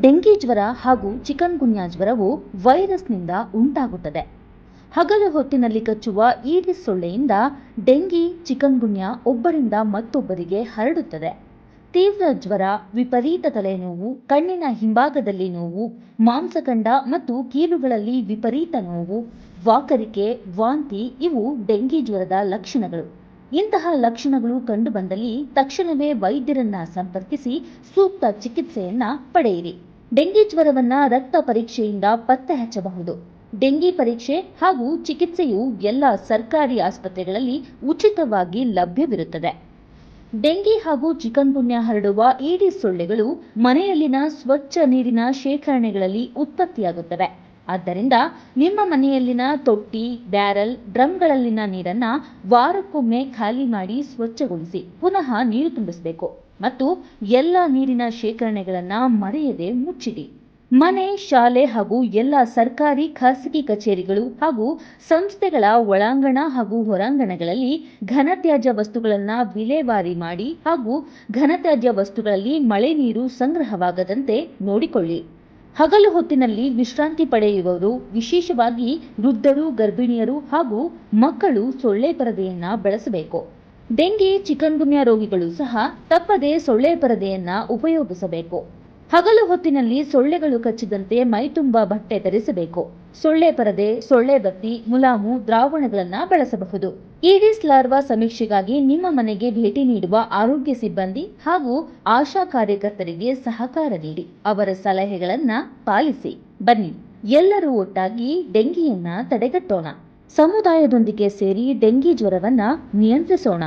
Dengue ಜ್ವರ ಹಾಗೂ chicken ಗುನ್ಯಾ ಜ್ವರವು ವೈರಸ್ನಿಂದ ಉಂಟಾಗುತ್ತದೆ. ಹಗಲು ಹೊತ್ತಿನಲ್ಲಿ ಕಚ್ಚುವ ಈಡಿಸ್ ಸೊಳ್ಳೆಯಿಂದ ಡೆಂಗಿ, ಚಿಕನ್ ಗುನ್ಯಾ ಒಬ್ಬರಿಂದ ಮತ್ತೊಬ್ಬರಿಗೆ ಹರಡುತ್ತದೆ. ತೀವ್ರ ಜ್ವರ, ವಿಪರೀತ ತಲೆನೋವು, ಕಣ್ಣಿನ ಹಿಂಭಾಗದಲ್ಲಿ ನೋವು, ಮಾಂಸಖಂಡ ಮತ್ತು ಕೀಲುಗಳಲ್ಲಿ ವಿಪರೀತ ನೋವು, ವಾಕರಿಕೆ, ವಾಂತಿ ಇವು ಡೆಂಗಿ ಜ್ವರದ ಲಕ್ಷಣಗಳು. ಇಂತಹ ಲಕ್ಷಣಗಳು ಕಂಡುಬಂದಲ್ಲಿ ತಕ್ಷಣವೇ ವೈದ್ಯರನ್ನ ಸಂಪರ್ಕಿಸಿ ಸೂಕ್ತ ಚಿಕಿತ್ಸೆಯನ್ನ ಪಡೆಯಿರಿ. ಡೆಂಗಿ ಜ್ವರವನ್ನ ರಕ್ತ ಪರೀಕ್ಷೆಯಿಂದ ಪತ್ತೆ ಹಚ್ಚಬಹುದು. ಡೆಂಗಿ ಪರೀಕ್ಷೆ ಹಾಗೂ ಚಿಕಿತ್ಸೆಯು ಎಲ್ಲ ಸರ್ಕಾರಿ ಆಸ್ಪತ್ರೆಗಳಲ್ಲಿ ಉಚಿತವಾಗಿ ಲಭ್ಯವಿರುತ್ತದೆ. ಡೆಂಗಿ ಹಾಗೂ ಚಿಕನ್ ಪುಣ್ಯ ಹರಡುವ ಈಡಿ ಸೊಳ್ಳೆಗಳು ಮನೆಯಲ್ಲಿನ ಸ್ವಚ್ಛ ನೀರಿನ ಶೇಖರಣೆಗಳಲ್ಲಿ ಉತ್ಪತ್ತಿಯಾಗುತ್ತವೆ. ಆದ್ದರಿಂದ ನಿಮ್ಮ ಮನೆಯಲ್ಲಿನ ತೊಟ್ಟಿ, ಬ್ಯಾರಲ್, ಡ್ರಮ್ಗಳಲ್ಲಿನ ನೀರನ್ನ ವಾರಕ್ಕೊಮ್ಮೆ ಖಾಲಿ ಮಾಡಿ ಸ್ವಚ್ಛಗೊಳಿಸಿ, ಪುನಃ ನೀರು ತುಂಬಿಸಬೇಕು ಮತ್ತು ಎಲ್ಲ ನೀರಿನ ಶೇಖರಣೆಗಳನ್ನ ಮರೆಯದೆ ಮುಚ್ಚಿಡಿ. ಮನೆ, ಶಾಲೆ ಹಾಗೂ ಎಲ್ಲ ಸರ್ಕಾರಿ ಖಾಸಗಿ ಕಚೇರಿಗಳು ಹಾಗೂ ಸಂಸ್ಥೆಗಳ ಒಳಾಂಗಣ ಹಾಗೂ ಹೊರಾಂಗಣಗಳಲ್ಲಿ ಘನತ್ಯಾಜ್ಯ ವಸ್ತುಗಳನ್ನು ವಿಲೇವಾರಿ ಮಾಡಿ ಹಾಗೂ ಘನತ್ಯಾಜ್ಯ ವಸ್ತುಗಳಲ್ಲಿ ಮಳೆ ನೀರು ಸಂಗ್ರಹವಾಗದಂತೆ ನೋಡಿಕೊಳ್ಳಿ. ಹಗಲು ಹೊತ್ತಿನಲ್ಲಿ ವಿಶ್ರಾಂತಿ ಪಡೆಯುವವರು, ವಿಶೇಷವಾಗಿ ವೃದ್ಧರು, ಗರ್ಭಿಣಿಯರು ಹಾಗೂ ಮಕ್ಕಳು ಸೊಳ್ಳೆ ಪರದೆಯನ್ನ ಬಳಸಬೇಕು. ಡೆಂಗಿ ಚಿಕನ್ ಗುನ್ಯಾ ರೋಗಿಗಳು ಸಹ ತಪ್ಪದೇ ಸೊಳ್ಳೆ ಪರದೆಯನ್ನ ಉಪಯೋಗಿಸಬೇಕು. ಹಗಲು ಹೊತ್ತಿನಲ್ಲಿ ಸೊಳ್ಳೆಗಳು ಕಚ್ಚಿದಂತೆ ಮೈತುಂಬ ಬಟ್ಟೆ ಧರಿಸಬೇಕು. ಸೊಳ್ಳೆ ಪರದೆ, ಸೊಳ್ಳೆ ಬತ್ತಿ, ಮುಲಾಮು, ದ್ರಾವಣಗಳನ್ನ ಬಳಸಬಹುದು. ಈಡಿಸ್ ಲಾರ್ವಾ ಸಮೀಕ್ಷೆಗಾಗಿ ನಿಮ್ಮ ಮನೆಗೆ ಭೇಟಿ ನೀಡುವ ಆರೋಗ್ಯ ಸಿಬ್ಬಂದಿ ಹಾಗೂ ಆಶಾ ಕಾರ್ಯಕರ್ತರಿಗೆ ಸಹಕಾರ ನೀಡಿ ಅವರ ಸಲಹೆಗಳನ್ನ ಪಾಲಿಸಿ. ಬನ್ನಿ, ಎಲ್ಲರೂ ಒಟ್ಟಾಗಿ ಡೆಂಗಿಯನ್ನ ತಡೆಗಟ್ಟೋಣ. ಸಮುದಾಯದೊಂದಿಗೆ ಸೇರಿ ಡೆಂಗಿ ಜ್ವರವನ್ನ ನಿಯಂತ್ರಿಸೋಣ.